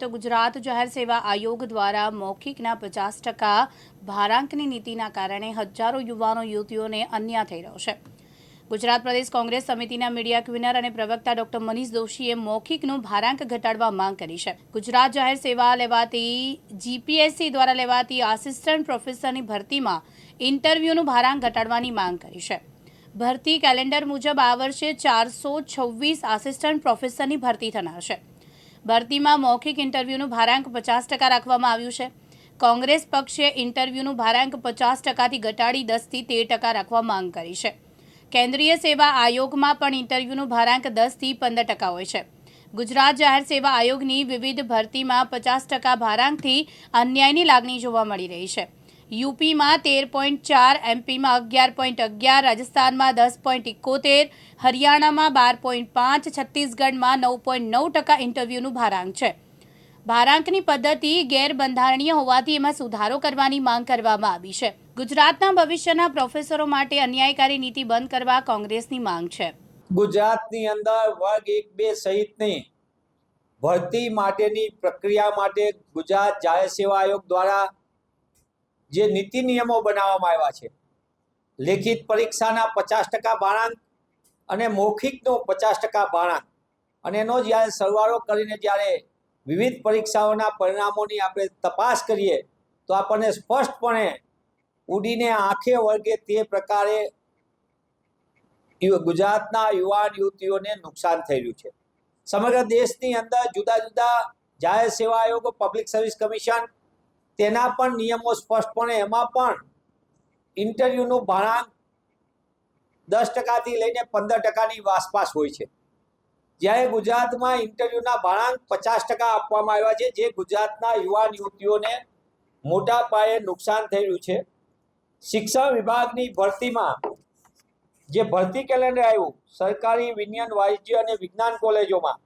તો ગુજરાત જાહેર સેવા આયોગ દ્વારા મૌખિકના પચાસ ટકા ભારાંકની નીતિના કારણે હજારો યુવાનો, યુવતીઓને અન્યાય થઈ રહ્યો છે. ગુજરાત પ્રદેશ કોંગ્રેસ સમિતિના મીડિયા ક્વિનર અને પ્રવક્તા ડોક્ટર મનીષ દોશીએ મૌખિકનું ભારાંક ઘટાડવા માંગ કરી છે. ગુજરાત જાહેર સેવા લેવાતી જીપીએસસી દ્વારા લેવાતી આસિસ્ટન્ટ પ્રોફેસરની ભરતીમાં ઇન્ટરવ્યૂનું ભારાંક ઘટાડવાની માંગ કરી છે. ભરતી કેલેન્ડર મુજબ આ વર્ષે ચારસો છવ્વીસ આસિસ્ટન્ટ પ્રોફેસરની ભરતી થનાર છે. ભરતીમાં મૌખિક ઇન્ટરવ્યૂનું ભારાંક પચાસ ટકા રાખવામાં આવ્યું છે. કોંગ્રેસ પક્ષે ઇન્ટરવ્યૂનું ભારાંક પચાસ ટકાથી ઘટાડી દસથી તેર ટકા રાખવા માંગ કરી છે. કેન્દ્રીય સેવા આયોગમાં પણ ઇન્ટરવ્યૂનું ભારાંક દસથી પંદર ટકા હોય છે. ગુજરાત જાહેર સેવા આયોગની વિવિધ ભરતીમાં પચાસ ટકા ભારાંકથી અન્યાયની લાગણી જોવા મળી રહી છે. યુપીમાં તેર પોઈન્ટ ચાર, એમપીમાં અગિયાર પોઈન્ટ અગિયાર, રાજસ્થાનમાં દસ પોઈન્ટ ઇકોતેર હરિયાણામાં બાર પોઈન્ટ પાંચ, છત્તીસગઢમાં નવ પોઈન્ટ નવ ટકા ઇન્ટરવ્યૂનું ભારાંક છે. ભારાંકની પદ્ધતિ ગેરબંધારણીય હોવાથી એમાં સુધારો કરવાની માંગ કરવામાં આવી છે. ગુજરાતના ભવિષ્યના પ્રોફેસરો માટે અન્યાયકારી નીતિ બંધ કરવા કોંગ્રેસની માંગ છે. ગુજરાતની અંદર વર્ગ એક બે સહિતની ભરતી માટેની પ્રક્રિયા માટે ગુજરાત જાહેર સેવા આયોગ દ્વારા જે નીતિ નિયમો બનાવવામાં આવ્યા છે. લેખિત પરીક્ષાના પચાસ ટકા બાળાંક અને મૌખિકનો પચાસ ટકા બાળાંક. અને એનો જ્યારે સરવાળો કરીને જ્યારે વિવિધ પરીક્ષાઓના પરિણામોની આપણે તપાસ કરીએ, તો આપણને સ્પષ્ટપણે ઉડીને આંખે વળગે તે પ્રકારે ગુજરાતના યુવાન યુવતીઓને નુકસાન રહ્યું છે. સમગ્ર દેશની અંદર જુદા જુદા જાહેર સેવા આયોગો પબ્લિક સર્વિસ કમિશન તેના પણ નિયમો સ્પષ્ટપણે એમાં પણ ઇન્ટરવ્યૂનું ભાણાંક દસ ટકાથી લઈને પંદર ટકાની આસપાસ હોય છે. જ્યારે ગુજરાતમાં ઇન્ટરવ્યૂના ભાણાંક પચાસ ટકા આપવામાં આવ્યા છે, જે ગુજરાતના યુવાન યુવતીઓને મોટા પાયે નુકસાન થઈ છે. શિક્ષણ વિભાગની ભરતીમાં જે ભરતી કેલેન્ડર આવ્યું, સરકારી વિજ્ઞાન, વાણિજ્ય અને વિજ્ઞાન કોલેજોમાં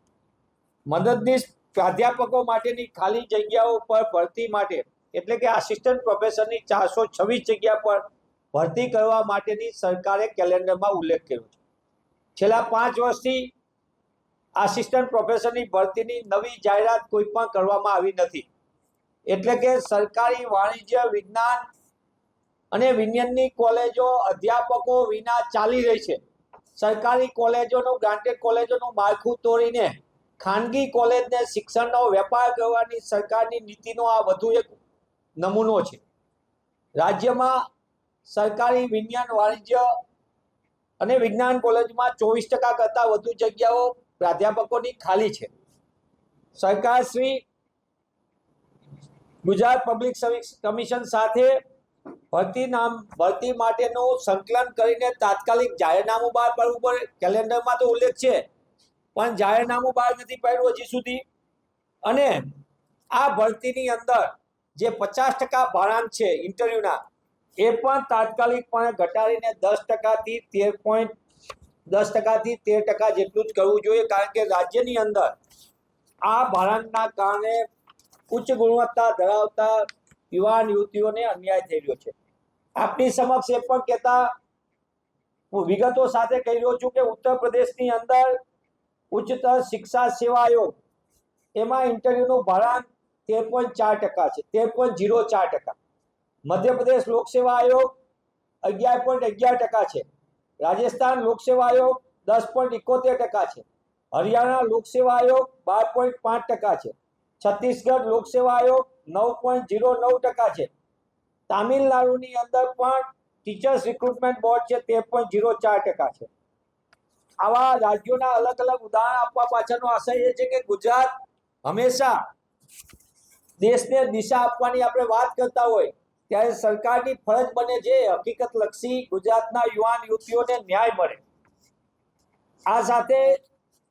મદદનીશ પ્રાધ્યાપકો માટેની ખાલી જગ્યાઓ પર ભરતી માટે એટલે કે આસિસ્ટન્ટ પ્રોફેસરની ચારસો છવ્વીસ જગ્યા પર ભરતી કરવા માટેની સરકારે કેલેન્ડરમાં ઉલ્લેખ કર્યો છે. છેલ્લા પાંચ વર્ષથી આસિસ્ટન્ટ પ્રોફેસરની ભરતીની નવી જાહેરાત કોઈ પણ કરવામાં આવી નથી. એટલે કે સરકારી વાણિજ્ય, વિજ્ઞાન અને વિજ્ઞાનની કોલેજો અધ્યાપકો વિના ચાલી રહી છે. સરકારી કોલેજોનું ગ્રાન્ટેડ કોલેજોનું માળખું તોડીને ખાનગી કોલેજને શિક્ષણનો વેપાર કરવાની સરકારની નીતિનો આ વધુ એક નમૂનો છે. રાજ્યમાં સરકારી વિજ્ઞાન, વાણિજ્ય અને વિજ્ઞાન કોલેજમાં ચોવીસ ટકા કરતાં વધુ જગ્યાઓ પ્રાધ્યાપકોની ખાલી છે. સરકારશ્રી ગુજરાત પબ્લિક સર્વિસ કમિશન સાથે ભરતી નામ, ભરતી માટેનું સંકલન કરીને તાત્કાલિક જાહેરનામું બહાર પાડવું પડે. કેલેન્ડરમાં તો ઉલ્લેખ છે, પણ જાહેરનામું બહાર નથી પાડ્યું હજી સુધી. અને આ ભરતીની અંદર જે પચાસ ટકા ભાડાંક છે ઇન્ટરવ્યુના, એ પણ તાત્કાલિકપણે ઘટાડીને દસ ટકાથી તેર પોઈન્ટ દસ ટકાથી તેર ટકા જેટલું જ કરવું જોઈએ. કારણ કે રાજ્યની અંદર આ ભાડાંકના કારણે ઉચ્ચ ગુણવત્તા ધરાવતા યુવાન યુવતીઓને અન્યાય થઈ રહ્યો છે. આપની સમક્ષ એ પણ કહેતા હું વિગતો સાથે કહી રહ્યો છું કે ઉત્તર પ્રદેશની અંદર ઉચ્ચતર શિક્ષા સેવા આયોગ, એમાં ઇન્ટરવ્યુનું ભાડાંક તેર પોઈન્ટ ચાર ટકા છે. તેર પોઈન્ટ ઝીરો ચાર ટકા. મધ્યપ્રદેશ લોકસેવા આયોગ અગિયાર પોઈન્ટ અગિયાર ટકા છે. રાજસ્થાન લોકસેવા આયોગ દસ પોઈન્ટ ઇકોતેર ટકા છે. હરિયાણા લોકસેવા આયોગ બાર પોઈન્ટ પાંચ ટકા છે. છત્તીસગઢ લોકસેવા આયોગ નવ પોઈન્ટ ઝીરો નવ ટકા છે. તામિલનાડુની અંદર પણ ટીચર્સ રિક્રુટમેન્ટ બોર્ડ છે તેર પોઈન્ટ ઝીરો ચાર ટકા છે. આવા રાજ્યોના અલગ અલગ ઉદાહરણ આપવા પાછળનો આશય એ છે કે ગુજરાત હંમેશા દેશને દિશા આપવાની આપણે વાત કરતા હોય, ત્યારે સરકારની ફરજ બને છે હકીકત લક્ષી ગુજરાતના યુવાન યુવતીઓને ન્યાય મળે. આ સાથે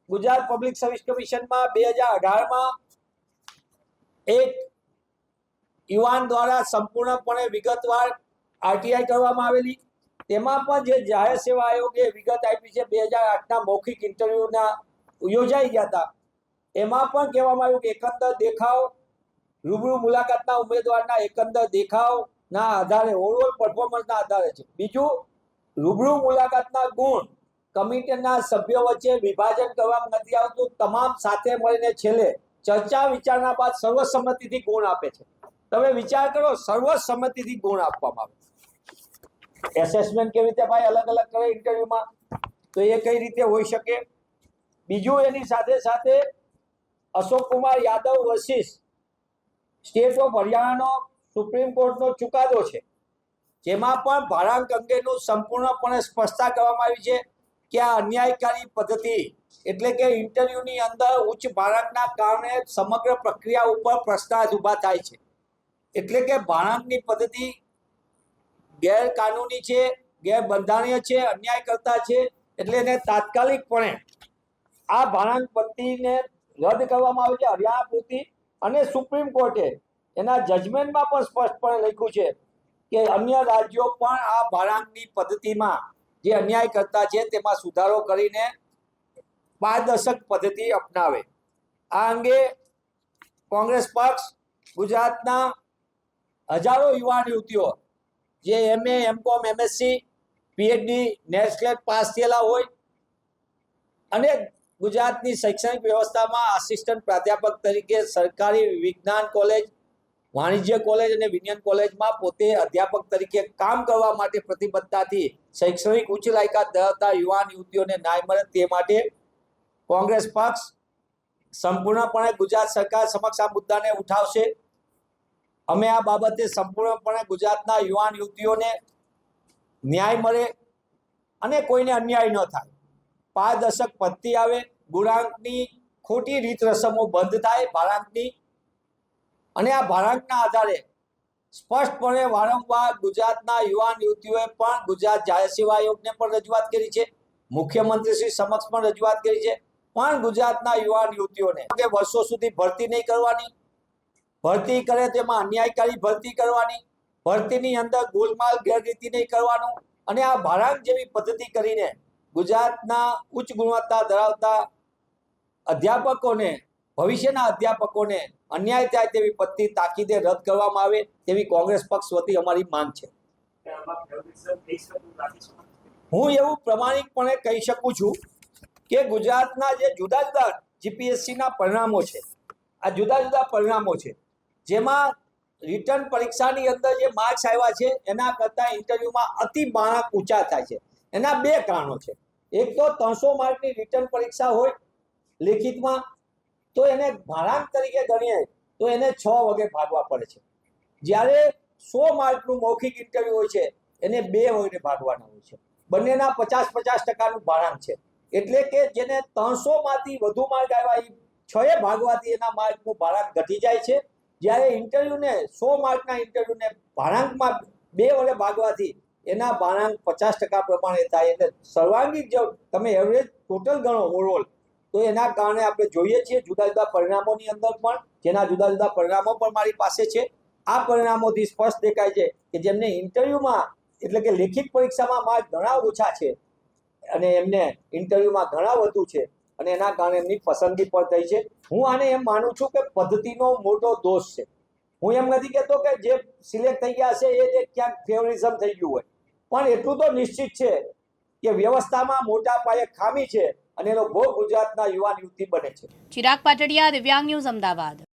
ગુજરાત પબ્લિક સર્વિસ કમિશનમાં બે હજાર અઢારમાં એક યુવાન દ્વારા સંપૂર્ણપણે વિગતવાર આરટીઆઈ કરવામાં આવેલી. તેમાં પણ જે જાહેર સેવા આયોગે વિગત આપી છે, બે હજાર આઠના મૌખિક ઇન્ટરવ્યુના યોજાઈ ગયા હતા. એમાં પણ કહેવામાં આવ્યું કે એકંદર દેખાવ રૂબરૂ મુલાકાતના ઉમેદવારના એકંદર દેખાવના આધારે ઓવરઓલ પરફોર્મન્સના આધારે છે. બીજું, રૂબરૂ મુલાકાતના ગુણ. કમિટીના સભ્યો વચ્ચે વિભાજન કરવામાં નથી આવતું. તમામ સાથે મળીને છેલ્લે ચર્ચા વિચારણા બાદ સર્વસંમતિથી ગુણ આપે છે. તમે વિચાર કરો, સર્વસંમતિથી ગુણ આપવામાં આવે એસેસમેન્ટ કેવી રીતે ભાઈ અલગ અલગ કરે ઇન્ટરવ્યુમાં તો એ કઈ રીતે હોઈ શકે? બીજું, એની સાથે સાથે Ashok Kumar Yadav versus state of હરિયાણાનો supreme કોર્ટનો ચુકાદો છે. જેમાં પણ ભાડાંક અંગેનું સંપૂર્ણપણે સ્પષ્ટતા કરવામાં આવી છે કે આ અન્યાયકારી પદ્ધતિ એટલે કે ઇન્ટરવ્યુની અંદર ઉચ્ચ ભાડાંકના કારણે સમગ્ર પ્રક્રિયા ઉપર પ્રશ્નાર્થ ઊભા થાય છે. એટલે કે ભાણાંકની પદ્ધતિ ગેરકાનૂની છે, ગેરબંધારણીય છે, અન્યાય કરતા છે, એટલે એને તાત્કાલિકપણે આ ભાણાંક પદ્ધતિને રદ કરવામાં આવી છે. હરિયાણા પૂરતી અને સુપ્રીમ કોર્ટે એના જજમેન્ટમાં પણ સ્પષ્ટપણે લખ્યું છે કે અન્ય રાજ્યો પણ આ ભાડાંગની પદ્ધતિમાં જે અન્યાય કરતા છે, તેમાં સુધારો કરીને પારદર્શક પદ્ધતિ અપનાવે. આ અંગે કોંગ્રેસ પક્ષ, ગુજરાતના હજારો યુવાન યુવતીઓ, જે MA, MCom, MSc, PhD NET pass થયેલા હોય, અને ગુજરાતની શૈક્ષણિક વ્યવસ્થામાં આસિસ્ટન્ટ પ્રાધ્યાપક તરીકે સરકારી વિજ્ઞાન કોલેજ, વાણિજ્ય કોલેજ અને વિજ્ઞાન કોલેજમાં પોતે અધ્યાપક તરીકે કામ કરવા માટે પ્રતિબદ્ધતાથી શૈક્ષણિક ઉચ્ચ લાયકાત ધરાવતા યુવાન યુવતીઓને ન્યાય મળે તે માટે કોંગ્રેસ પક્ષ સંપૂર્ણપણે ગુજરાત સરકાર સમક્ષ આ મુદ્દાને ઉઠાવશે. અમે આ બાબતે સંપૂર્ણપણે ગુજરાતના યુવાન યુવતીઓને ન્યાય મળે અને કોઈને અન્યાય ન થાય. પારદર્શક પત્તી આવે, ગુણાંકની ખોટી રીત રસમો બંધ થાય, ભારાંકની. અને આ ભારાંકના આધારે સ્પષ્ટપણે વારંવાર ગુજરાતના યુવાન યુવતીઓએ પણ ગુજરાત જાહેર સેવા આયોગને પણ રજૂઆત કરી છે. મુખ્યમંત્રી શ્રી સમક્ષ પણ રજૂઆત કરી છે. પણ ગુજરાતના યુવાન યુવતીઓને કે વર્ષો સુધી ભરતી નહીં કરવાની. ભરતી કરે તેમાં અન્યાયકારી ભરતી કરવાની. ભરતીની અંદર ગોલમાલ ગેરરીતિ નહીં કરવાનું. અને આ ભારાંક જેવી પદ્ધતિ કરીને ગુજરાતના ઉચ્ચ ગુણવત્તા ધરાવતા અધ્યાપકોને, ભવિષ્યના અધ્યાપકોને અન્યાય થાય તેવી પદ્ધતિ તાકીદે રદ કરવામાં આવે તેવી કોંગ્રેસ પક્ષ વતી અમારી માંગ છે. હું એવું પ્રમાણિકપણે કહી શકું છું કે ગુજરાતના જે જુદા જુદા જીપીએસસીના પરિણામો છે, આ જુદા જુદા પરિણામો છે, જેમાં રિટર્ન પરીક્ષાની અંદર જે માર્ક્સ આવ્યા છે, એના કરતાં ઇન્ટરવ્યુમાં અતિ માણક ઊંચા થાય છે. એના બે કારણો છે. એક તો ત્રણસો માર્કની રિટર્ન પરીક્ષા હોય લેખિતમાં, તો એને ભાડાંક તરીકે ગણીએ, તો એને છ વગે ભાગવા પડે છે. જ્યારે સો માર્કનું મૌખિક ઇન્ટરવ્યુ હોય છે, એને બે વગે ભાગવાના હોય છે. બંનેના પચાસ પચાસ ટકાનું ભાડાંક છે. એટલે કે જેને ત્રણસોમાંથી વધુ માર્ક આવ્યા એ છએ ભાગવાથી એના માર્કનું ભાડાંક ઘટી જાય છે. જ્યારે ઇન્ટરવ્યુને સો માર્કના ઇન્ટરવ્યુને ભાડાંકમાં બે વડે ભાગવાથી એના બાણાંક પચાસ ટકા પ્રમાણે થાય એટલે સર્વાંગી જો તમે એવરેજ ટોટલ ગણો ઓવરઓલ તો એના કારણે આપણે જોઈએ છીએ જુદા જુદા પરિણામોની અંદર પણ, જેના જુદા જુદા પરિણામો પણ મારી પાસે છે. આ પરિણામોથી સ્પષ્ટ દેખાય છે કે જેમને ઇન્ટરવ્યૂમાં એટલે કે લેખિત પરીક્ષામાં માર્ક ઘણા ઓછા છે અને એમને ઇન્ટરવ્યૂમાં ઘણા વધુ છે અને એના કારણે એમની પસંદગી પણ થઈ છે. હું આને એમ માનું છું કે પદ્ધતિનો મોટો દોષ છે. હું એમ નથી કહેતો કે જે સિલેક્ટ થઈ ગયા છે એ જે ક્યાંક ફેવરિઝમ થઈ ગયું હોય. પણ એટલું તો નિશ્ચિત છે કે વ્યવસ્થામાં મોટા પાયે ખામી છે અને એનો ભોગ ગુજરાતના યુવાન યુવતી બને છે. ચિરાગ પાટડિયા, દિવ્યાંગ ન્યૂઝ અમદાવાદ.